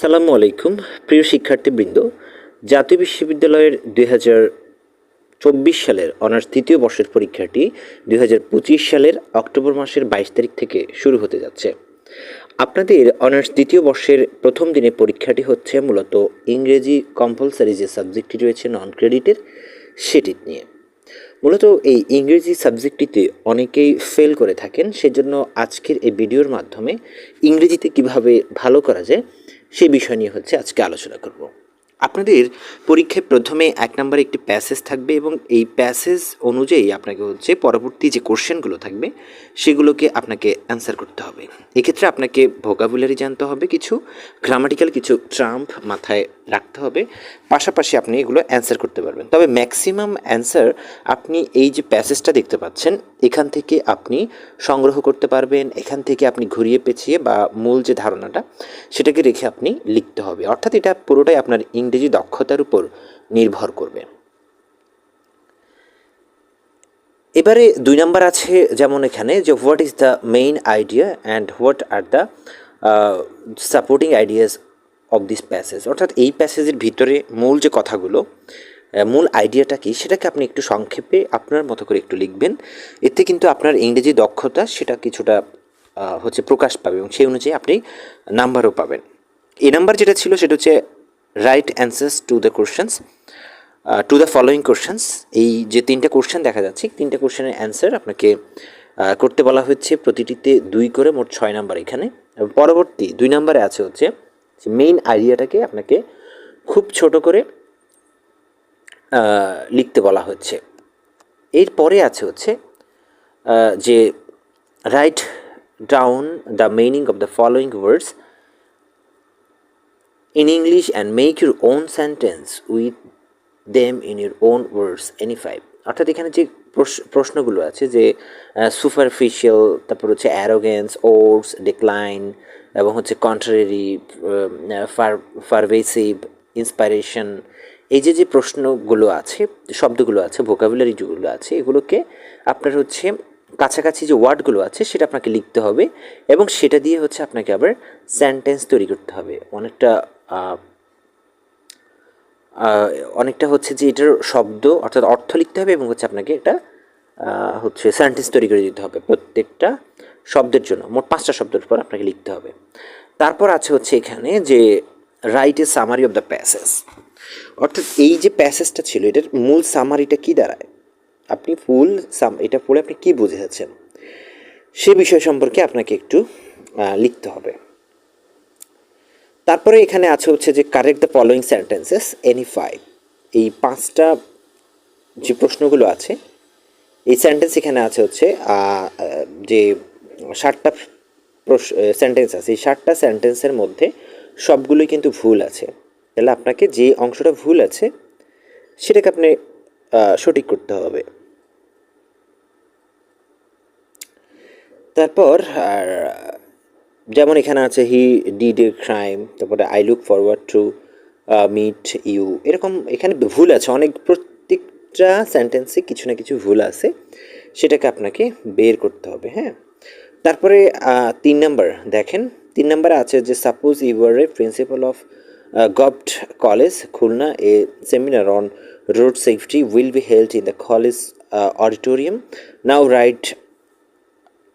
সালামু আলাইকুম, প্রিয় শিক্ষার্থীবৃন্দ। জাতীয় বিশ্ববিদ্যালয়ের দুই হাজার চব্বিশ সালের অনার্স তৃতীয় বর্ষের পরীক্ষাটি দুই হাজার পঁচিশ সালের অক্টোবর মাসের বাইশ তারিখ থেকে শুরু হতে যাচ্ছে। আপনাদের অনার্স দ্বিতীয় বর্ষের প্রথম দিনে পরীক্ষাটি হচ্ছে মূলত ইংরেজি কম্পালসারি যে সাবজেক্টটি রয়েছে নন ক্রেডিটের সেটি নিয়ে। মূলত এই ইংরেজি সাবজেক্টটিতে অনেকেই ফেল করে থাকেন, সেজন্য আজকের এই ভিডিওর মাধ্যমে ইংরেজিতে কীভাবে ভালো করা যায় সেই বিষয় নিয়ে হচ্ছে আজকে আলোচনা করব। আপনাদের পরীক্ষায় প্রথমে এক নম্বরে একটি প্যাসেজ থাকবে এবং এই প্যাসেজ অনুযায়ী আপনাকে হচ্ছে পরবর্তী যে কোশ্চেনগুলো থাকবে, সেগুলোকে আপনাকে অ্যান্সার করতে হবে। এক্ষেত্রে আপনাকে ভোকাবুলারি জানতে হবে, কিছু গ্রামাটিক্যাল কিছু ট্রাম্প মাথায় রাখতে হবে, পাশাপাশি আপনি এগুলো অ্যান্সার করতে পারবেন। তবে ম্যাক্সিমাম অ্যান্সার আপনি এই যে প্যাসেজটা দেখতে পাচ্ছেন, এখান থেকে আপনি সংগ্রহ করতে পারবেন, এখান থেকে আপনি ঘুরিয়ে পেঁচিয়ে বা মূল যে ধারণাটা, সেটাকে রেখে আপনি লিখতে হবে। অর্থাৎ এটা পুরোটাই আপনার ইংরেজি দক্ষতার উপর নির্ভর করবে। এবারে দুই নাম্বার আছে যেমন এখানে যে what is the main idea and what are the supporting ideas of this passage অর্থাৎ এই প্যাসেজের ভিতরে মূল যে কথাগুলো মূল আইডিয়াটা কি সেটাকে আপনি একটু সংক্ষেপে আপনার মতো করে একটু লিখবেন। এতে কিন্তু আপনার ইংরেজি দক্ষতা সেটা কিছুটা হচ্ছে প্রকাশ পাবে এবং সেই অনুযায়ী আপনি নাম্বারও পাবেন। এই নাম্বার যেটা ছিল সেটা হচ্ছে write answers to the questions to the following questions এই যে তিনটা কোশ্চেন দেখা যাচ্ছে, তিনটা কোশ্চেনের অ্যান্সার আপনাকে করতে বলা হচ্ছে প্রতিটিতে দুই করে মোট ছয় নাম্বার এখানে। পরবর্তী দুই নাম্বারে আছে হচ্ছে মেইন আইডিয়াটাকে আপনাকে খুব ছোট করে লিখতে বলা হচ্ছে। এরপরে আছে হচ্ছে যে write down the meaning of the following words in English and make your own sentence with them in your own words, any five অর্থাৎ এখানে যে প্রশ- প্রশ্নগুলো আছে যে সুপারফিশিয়াল তারপর হচ্ছে অ্যারোগেন্স ওর্স ডিক্লাইন এবং হচ্ছে কন্ট্রারি ফারভেসিভ ইন্সপাইরেশন এই যে যে প্রশ্নগুলো আছে, শব্দগুলো আছে ভোকাবুলারি যেগুলো আছে, এগুলোকে আপনার হচ্ছে কাছাকাছি যে ওয়ার্ডগুলো আছে, সেটা আপনাকে লিখতে হবে এবং সেটা দিয়ে হচ্ছে আপনাকে আবার সেন্টেন্স তৈরি করতে হবে। অনেকটা অনেকটা হচ্ছে যে এটার শব্দ, অর্থাৎ অর্থ লিখতে হবে এবং হচ্ছে আপনাকে এটা হচ্ছে সেন্টেন্স তৈরি করে দিতে হবে প্রত্যেকটা শব্দের জন্য। মোট পাঁচটা শব্দের উপর আপনাকে লিখতে হবে। তারপর আছে হচ্ছে এখানে যে write a summary of the passage অর্থাৎ এই যে প্যাসেজটা ছিল, এটার মূল সামারিটা কি দাঁড়ায়? আপনি ফুল সাম এটা পড়ে আপনি কি বুঝেছেন সে বিষয় সম্পর্কে আপনাকে একটু লিখতে হবে। তারপরে এখানে আছে হচ্ছে যে correct the following sentences any five এই পাঁচটা যে প্রশ্নগুলো আছে, এই সেন্টেন্স এখানে আছে হচ্ছে যে ষাটটা সেন্টেন্স আছে, এই ষাটটা সেন্টেন্সের মধ্যে সবগুলোই কিন্তু ভুল আছে। তাহলে আপনাকে যে অংশটা ভুল আছে, সেটাকে আপনি সঠিক করতে হবে। তারপর, আর যেমন এখানে আছে হি ডিড এ ক্রাইম তারপরে I look forward to meet you এরকম এখানে ভুল আছে, অনেক প্রত্যেকটা সেন্টেন্সে কিছু না কিছু ভুল আছে, সেটাকে আপনাকে বের করতে হবে হ্যাঁ? তারপরে তিন নাম্বার দেখেন। তিন নাম্বারে আছে যে suppose you are a principal of govt college Khulna a seminar on road safety will be held in the college auditorium now write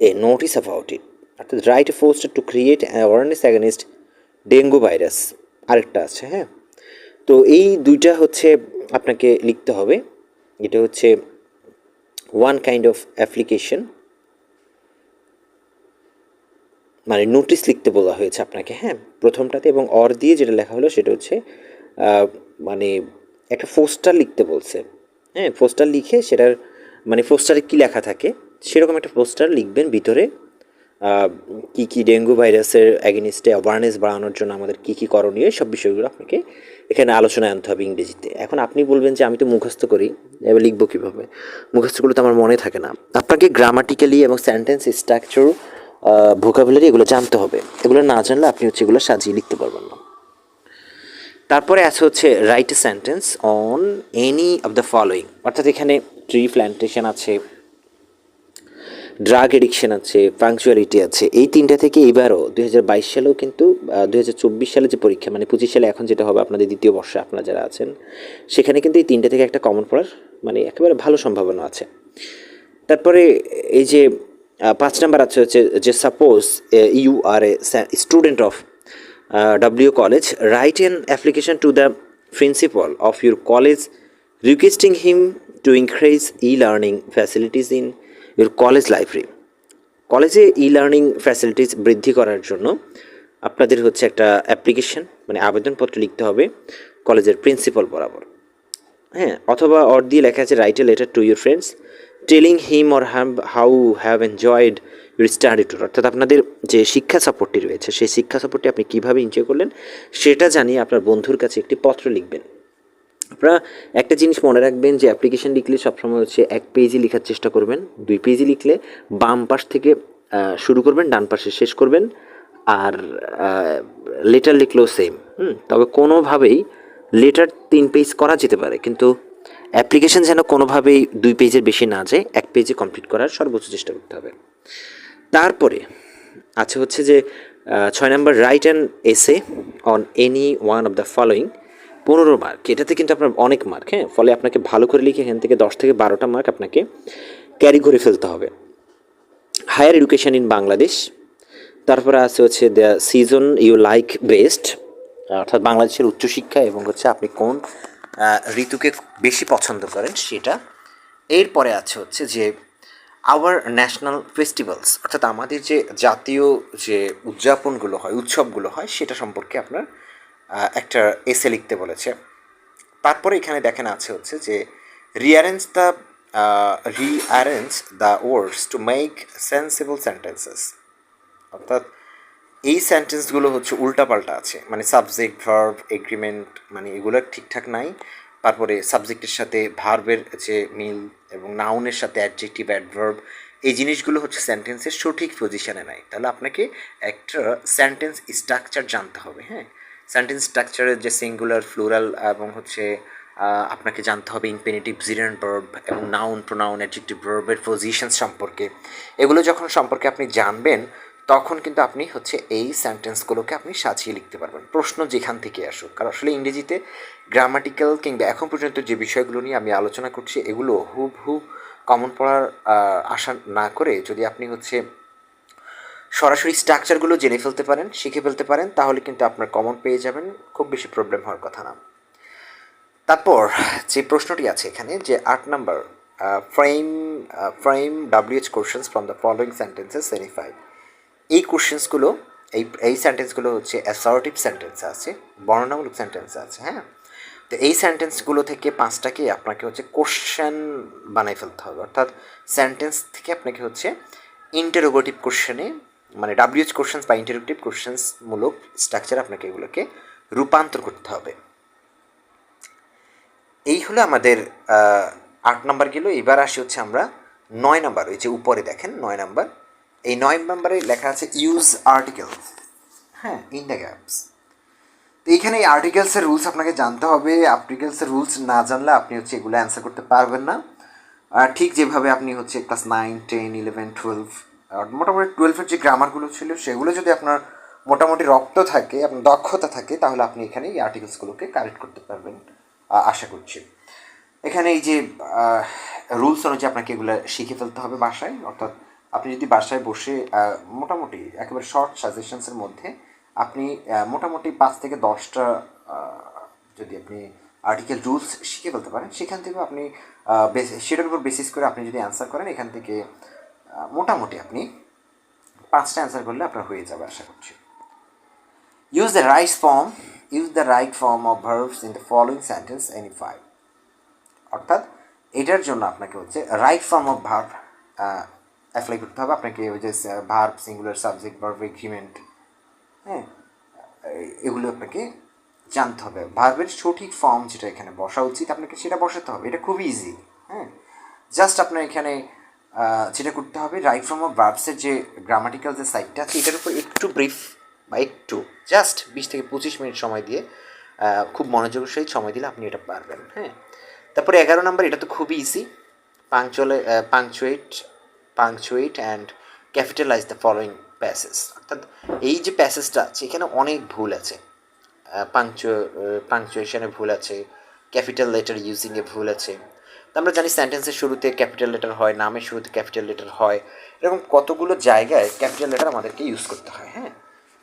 a notice about it অর্থাৎ write a to create awareness against dengue virus আরেকটা আছে হ্যাঁ? তো এই দুইটা হচ্ছে আপনাকে লিখতে হবে। এটা হচ্ছে ওয়ান কাইন্ড অফ অ্যাপ্লিকেশন মানে নোটিশ লিখতে বলা হয়েছে আপনাকে হ্যাঁ? প্রথমটাতে এবং অর দিয়ে যেটা লেখা হলো সেটা হচ্ছে মানে একটা পোস্টার লিখতে বলছে। হ্যাঁ পোস্টার লিখে সেটার মানে পোস্টারে কী লেখা থাকে? সেরকম একটা পোস্টার লিখবেন ভিতরে। কি কি ডেঙ্গু ভাইরাসের অ্যাগেনিস্টে অ্যাওয়ারনেস বাড়ানোর জন্য আমাদের কি কি করণীয় সব বিষয়গুলো আপনাকে এখানে আলোচনায় আনতে হবে ইংরেজিতে। এখন আপনি বলবেন যে আমি তো মুখস্থ করি, এবার লিখব কীভাবে? মুখস্থগুলো তো আমার মনে থাকে না। আপনাকে গ্রামাটিক্যালি এবং সেন্টেন্স স্ট্রাকচার ভোকাবুলারি এগুলো জানতে হবে। এগুলো না জানলে আপনি হচ্ছে এগুলো সাজিয়ে লিখতে পারবেন না। তারপরে আছে হচ্ছে write sentence on any of the following অর্থাৎ এখানে ট্রি প্ল্যান্টেশন আছে ড্রাগ এডিকশন আছে পাংচুয়ালিটি আছে, এই তিনটা থেকে এবারও দুই হাজার বাইশ সালেও কিন্তু দুই হাজার চব্বিশ সালে যে পরীক্ষা মানে পঁচিশ সালে এখন যেটা হবে আপনাদের দ্বিতীয় বর্ষে আপনারা যারা আছেন, সেখানে কিন্তু এই তিনটা থেকে একটা কমন পড়ার মানে একেবারে ভালো সম্ভাবনা আছে। তারপরে এই যে পাঁচ নাম্বার আছে হচ্ছে যে suppose you are a student of W college write an application to the principal of your college requesting him to increase e learning facilities in your college library কলেজে ই লার্নিং ফ্যাসিলিটিস বৃদ্ধি করার জন্য আপনাদের হচ্ছে একটা application মানে আবেদনপত্র লিখতে হবে কলেজের প্রিন্সিপাল বরাবর। হ্যাঁ অথবা অর দিয়ে লেখা আছে write a letter to your friends telling him or have how have enjoyed your study tour অর্থাৎ আপনাদের যে শিক্ষা সাপোর্টটি রয়েছে, সেই শিক্ষা সাপোর্টটি আপনি কীভাবে এনজয় করলেন, সেটা জানিয়ে আপনার বন্ধুর কাছে একটি পত্র লিখবেন। আপনারা একটা জিনিস মনে রাখবেন যে অ্যাপ্লিকেশন লিখলে সবসময় হচ্ছে এক পেজই লেখার চেষ্টা করবেন, দুই পেজই লিখলে বাম পাশ থেকে শুরু করবেন, ডান পাশে শেষ করবেন, আর লেটার লিখলেও সেম হুম? তবে কোনোভাবেই লেটার তিন পেজ করা যেতে পারে, কিন্তু অ্যাপ্লিকেশন যেন কোনোভাবেই দুই পেজের বেশি না যায়, এক পেজে কমপ্লিট করার সর্বোচ্চ চেষ্টা করতে হবে। তারপরে আছে হচ্ছে যে ছয় নম্বর write and essay on any one of the following পনেরো মার্ক এটাতে কিন্তু আপনার অনেক মার্ক হ্যাঁ? ফলে আপনাকে ভালো করে লিখে এখান থেকে দশ থেকে বারোটা মার্ক আপনাকে ক্যারি করে ফেলতে হবে। হায়ার এডুকেশন ইন বাংলাদেশ তারপরে আছে হচ্ছে the season you like best অর্থাৎ বাংলাদেশের উচ্চশিক্ষা এবং হচ্ছে আপনি কোন ঋতুকে বেশি পছন্দ করেন সেটা। এরপরে আছে হচ্ছে যে আওয়ার ন্যাশনাল ফেস্টিভ্যালস অর্থাৎ আমাদের যে জাতীয় যে উদযাপনগুলো হয়, উৎসবগুলো হয়, সেটা সম্পর্কে আপনার একটা এসে লিখতে বলেছে। তারপরে এখানে দেখেন আছে হচ্ছে যে rearrange the rearrange the words to make sensible sentences অর্থাৎ এই সেন্টেন্সগুলো হচ্ছে উল্টাপাল্টা আছে। মানে সাবজেক্ট ভার্ব এগ্রিমেন্ট মানে এগুলো ঠিকঠাক নাই। তারপরে সাবজেক্টের সাথে ভার্বের যে মিল এবং নাউনের সাথে অ্যাডজেক্টিভ অ্যাডভার্ব এই জিনিসগুলো হচ্ছে সেন্টেন্সের সঠিক পজিশানে নাই। তাহলে আপনাকে একটা সেন্টেন্স স্ট্রাকচার জানতে হবে হ্যাঁ? সেন্টেন্স স্ট্রাকচারের যে সিঙ্গুলার, ফ্লোরাল এবং হচ্ছে আপনাকে জানতে হবে ইনফিনিটিভ জিরেন ভার্ব এবং নাউন, প্রোনাউন, অ্যাডজেক্টিভ ভার্বের পজিশন সম্পর্কে। এগুলো যখন সম্পর্কে আপনি জানবেন, তখন কিন্তু আপনি হচ্ছে এই সেন্টেন্সগুলোকে আপনি সাজিয়ে লিখতে পারবেন। প্রশ্ন যেখান থেকে আসুক। কারণ আসলে ইংরেজিতে গ্রামাটিক্যাল কিংবা এখন পর্যন্ত যে বিষয়গুলো নিয়ে আমি আলোচনা করছি, এগুলো হুব হুব কমন পড়ার আশা না করে যদি আপনি হচ্ছে সরাসরি স্ট্রাকচারগুলো জেনে ফেলতে পারেন, শিখে ফেলতে পারেন, তাহলে কিন্তু আপনার কমন পেয়ে যাবেন, খুব বেশি প্রবলেম হওয়ার কথা না। তারপর যে প্রশ্নটি আছে এখানে যে আট number frame frame WH questions from the following sentences verify এই কোশ্চেন্সগুলো এই এই সেন্টেন্সগুলো হচ্ছে অ্যাসর্টিভ সেন্টেন্স আছে, বর্ণনামূলক সেন্টেন্স আছে হ্যাঁ? তো এই সেন্টেন্সগুলো থেকে পাঁচটাকে আপনাকে হচ্ছে কোশ্চেন বানাই ফেলতে হবে। অর্থাৎ সেন্টেন্স থেকে আপনাকে হচ্ছে ইন্টারোগেটিভ কোশ্চেনে মানে ডাব্লিউএচ কোশ্চেন্স বা ইন্টারোগেটিভ কোশ্চেন্স মূলক স্ট্রাকচার আপনাকে এগুলোকে রূপান্তর করতে হবে। এই হলো আমাদের আট নাম্বার গেল। এবার আসি হচ্ছে আমরা নয় নাম্বার, ওই যে উপরে দেখেন, নয় নাম্বার। এই নয় নাম্বারে লেখা আছে ইউজ আর্টিকেলস হ্যাঁ ইন দ্য গ্যাপস তো এইখানে এই আর্টিকেলসের রুলস আপনাকে জানতে হবে। আর্টিকেলসের রুলস না জানলে আপনি হচ্ছে এগুলো অ্যান্সার করতে পারবেন না। ঠিক যেভাবে আপনি হচ্ছে class nine ten eleven twelve মোটামুটি টুয়েলভের যে গ্রামারগুলো ছিল, সেগুলো যদি আপনার মোটামুটি রক্ত থাকে, আপনার দক্ষতা থাকে, তাহলে আপনি এখানে এই আর্টিকেলসগুলোকে কারেক্ট করতে পারবেন আশা করছি। এখানে এই যে রুলস অনুযায়ী আপনাকে এগুলো শিখে ফেলতে হবে বাসায়, অর্থাৎ আপনি যদি বাসায় বসে মোটামুটি একেবারে শর্ট সাজেশনসের মধ্যে আপনি মোটামুটি পাঁচ থেকে দশটা যদি আপনি আর্টিকেল রুলস শিখে ফেলতে পারেন, সেখান থেকেও আপনি সেটার উপর বেসিস করে আপনি যদি অ্যান্সার করেন, এখান থেকে মোটামুটি আপনি পাঁচটা অ্যান্সার করলে আপনার হয়ে যাবে, আশা করছি। Use the right form use the right form of verbs in the following sentence any five অর্থাৎ এটার জন্য আপনাকে হচ্ছে right form of verb apply করতে হবে। আপনাকে ওই যে verb singular subject verb agreement হ্যাঁ এগুলো আপনাকে জানতে হবে। ভার্বের সঠিক ফর্ম যেটা এখানে বসা উচিত আপনাকে, সেটা বসাতে হবে। এটা খুবই ইজি হ্যাঁ। জাস্ট আপনার এখানে যেটা করতে হবে রাইট ফ্রম অফ ভার্বসের যে গ্রামাটিক্যাল যে সাইটটা আছে এটার উপর একটু ব্রিফ বা একটু জাস্ট বিশ থেকে পঁচিশ মিনিট সময় দিয়ে খুব মনোযোগের সহিত সময় দিলে আপনি এটা পারবেন হ্যাঁ? তারপরে এগারো নম্বর এটা তো খুবই easy পাংচুয়ালে punctuate punctuate and capitalize the following passage অর্থাৎ এই যে প্যাসেজটা আছে, এখানে অনেক ভুল আছে। পাংচু পাংচুয়েশনে ভুল আছে ক্যাপিটাল লেটার ইউজিংয়ে ভুল আছে। আমরা জানি সেন্টেন্সের শুরুতে ক্যাপিটাল লেটার হয়, নামের শুরুতে ক্যাপিটাল লেটার হয়। এরকম কতগুলো জায়গায় ক্যাপিটাল লেটার আমাদেরকে ইউজ করতে হয় হ্যাঁ?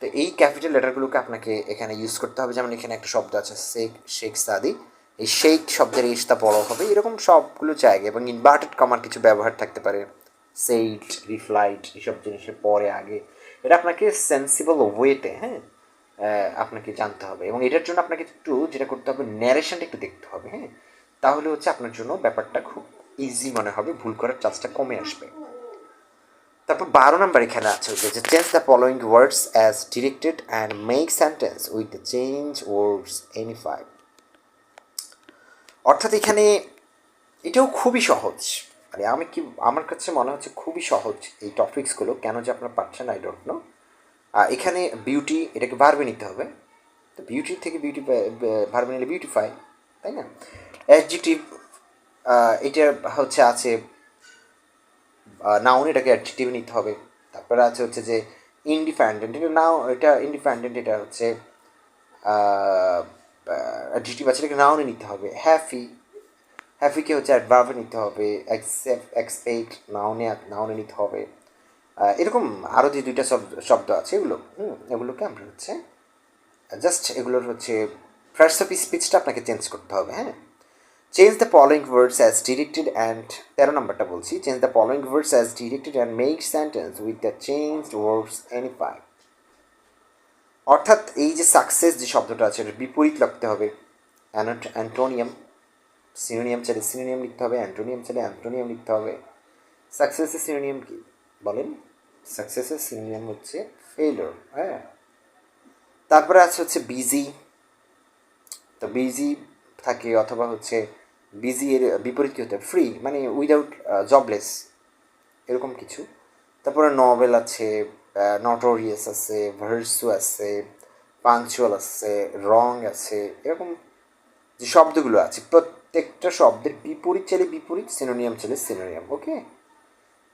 তো এই ক্যাপিটাল লেটারগুলোকে আপনাকে এখানে ইউজ করতে হবে। যেমন এখানে একটা শব্দ আছে, শেখ শেখ সাদি। এই শেখ শব্দের ইসটা বড় হবে। এরকম সবগুলো জায়গায় এবং ইনভার্টেড কমার কিছু ব্যবহার থাকতে পারে। সেইট রিফ্লাইট এসব জিনিসের পরে, আগে। এটা আপনাকে সেন্সিবল ওয়েতে হ্যাঁ আপনাকে জানতে হবে। এবং এটার জন্য আপনাকে একটু যেটা করতে হবে ন্যারেশনটা একটু দেখতে হবে হ্যাঁ? তাহলে হচ্ছে আপনার জন্য ব্যাপারটা খুব ইজি মনে হবে, ভুল করার চান্সটা কমে আসবে। তারপর বারো নাম্বার এখানে আছে হচ্ছে যে change the following words as directed and make sentence with the change words any five অর্থাৎ এখানে এটাও খুবই সহজ। মানে আমি কি, আমার কাছে মনে হচ্ছে খুবই সহজ এই টপিক্সগুলো কেন যে আপনারা পাচ্ছেন আই ডোন্ট নো এখানে বিউটি এটাকে ভার্বে নিতে হবে। তো বিউটি থেকে বিউটি ভার্বে নিলে বিউটিফাই তাই না? অ্যাডজেক্টিভ এটা হচ্ছে আছে নাউন এটাকে অ্যাডজেক্টিভ নিতে হবে। তারপরে আছে হচ্ছে যে ইন্ডিপেন্ডেন্ট এটা নাও এটা ইন্ডিপেন্ডেন্ট এটা হচ্ছে অ্যাডজেক্টিভ আছে, এটাকে নাউনে নিতে হবে। হ্যাপি হ্যাপিকে হচ্ছে অ্যাডভার্বে নিতে হবে। অ্যাকসেপ্ট এক্সপেক্ট নাউনে নাউনে নিতে হবে। এরকম আরও যে দুইটা শব্দ শব্দ আছে এগুলো, হুম, এগুলোকে আমরা হচ্ছে জাস্ট এগুলোর হচ্ছে ফার্স্ট অফ স্পিচটা আপনাকে চেঞ্জ করতে হবে হ্যাঁ? Change the following words as directed and তেরো নম্বরটা বলছি change the following words as directed and make sentence with the change words any five অর্থাৎ এই যে সাকসেস যে শব্দটা আছে, এটার বিপরীত লিখতে হবে। অ্যান্টোনিয়াম সিনোনিয়াম চাইলে সিনোনিয়াম লিখতে হবে অ্যান্টোনিয়াম চাইলে অ্যান্টোনিয়াম লিখতে হবে। সাকসেসের সিনোনিয়াম কি? বলেন। সাকসেসের সিনোনিয়াম হচ্ছে ফেলোর হ্যাঁ? তারপরে আছে হচ্ছে বিজি তো বিজি থাকে অথবা হচ্ছে বিজি এর বিপরীত কী হতে ফ্রি মানে উইদাউট জবলেস এরকম কিছু। তারপরে নভেল আছে নটোরিয়াস আছে ভার্সু আছে পাংচুয়াল আছে রং আছে, এরকম যে শব্দগুলো আছে। প্রত্যেকটা শব্দের বিপরীত চাইলে বিপরীত সিনোনিয়াম চাইলে সিনোনিয়াম ওকে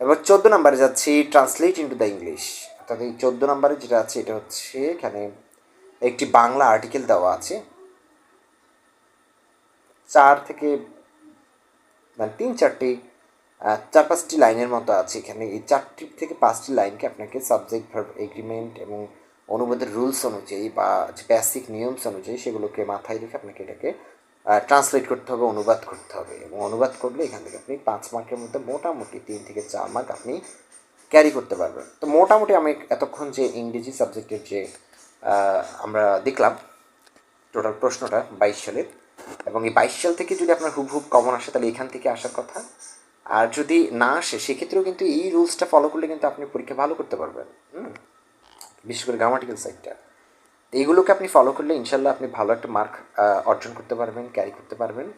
এবার চোদ্দ নম্বরে যাচ্ছি ট্রান্সলেট ইন্টু দ্য ইংলিশ অর্থাৎ এই চোদ্দ নম্বরে যেটা আছে, এটা হচ্ছে এখানে একটি বাংলা আর্টিকেল দেওয়া আছে। চার থেকে মানে তিন চারটি চার পাঁচটি লাইনের মতো আছে এখানে। এই চারটি থেকে পাঁচটি লাইনকে আপনাকে সাবজেক্ট ভার্ব এগ্রিমেন্ট এবং অনুবাদের রুলস অনুযায়ী বা বেসিক নিয়মস অনুযায়ী সেগুলোকে মাথায় রেখে আপনাকে এটাকে ট্রান্সলেট করতে হবে, অনুবাদ করতে হবে। এবং অনুবাদ করলে এখান থেকে আপনি পাঁচ মার্কের মধ্যে মোটামুটি তিন থেকে চার মার্ক আপনি ক্যারি করতে পারবেন। তো মোটামুটি আমি এতক্ষণ যে ইংরেজি সাবজেক্টের যে আমরা দেখলাম টোটাল প্রশ্নটা বাইশ সালের। এবং এই বাইশ সাল থেকে যদি আপনার হুব হুব কমন আসে, তাহলে এখান থেকে আসার কথা। আর যদি না আসে, সেক্ষেত্রেও কিন্তু এই রুলসটা ফলো করলে কিন্তু আপনি পরীক্ষা ভালো করতে পারবেন। হুম? বিশেষ করে গ্রামাটিক্যাল সাইডটা এইগুলোকে আপনি ফলো করলে ইনশাল্লাহ আপনি ভালো একটা মার্ক অর্জন করতে পারবেন ক্যারি করতে পারবেন।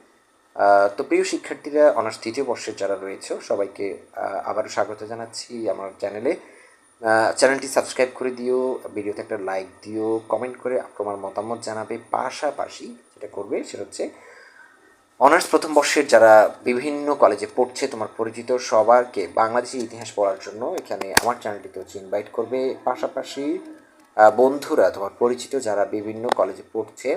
তো প্রিয় শিক্ষার্থীরা অনার্স তৃতীয় বর্ষের যারা রয়েছে, সবাইকে আবারও স্বাগত জানাচ্ছি আমার চ্যানেলে চ্যানেলটি সাবস্ক্রাইব করে দিও ভিডিওতে একটা লাইক দিও কমেন্ট করে তোমার মতামত জানাবে। পাশাপাশি যেটা করবে সেটা হচ্ছে অনার্স প্রথম বর্ষের যারা বিভিন্ন কলেজে পড়ছে, তোমার পরিচিত সবারকে বাংলাদেশের ইতিহাস পড়ার জন্য এখানে আমার চ্যানেলটিতে হচ্ছে ইনভাইট করবে। পাশাপাশি বন্ধুরা, তোমার পরিচিত যারা বিভিন্ন কলেজে পড়ছে,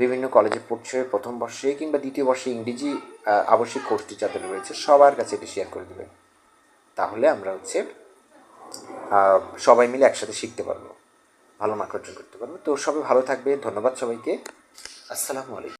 বিভিন্ন কলেজে পড়ছে প্রথম বর্ষে কিংবা দ্বিতীয় বর্ষে ইংরেজি আবশ্যিক কোর্সটি যাদের রয়েছে, সবার কাছে এটি শেয়ার করে দেবে। তাহলে আমরা হচ্ছে সবাই মিলে একসাথে শিখতে পারব। ভালো মার্ক অর্জন করতে পারব। তো সবাই ভালো থাকবে। ধন্যবাদ সবাইকে। আসসালামু আলাইকুম।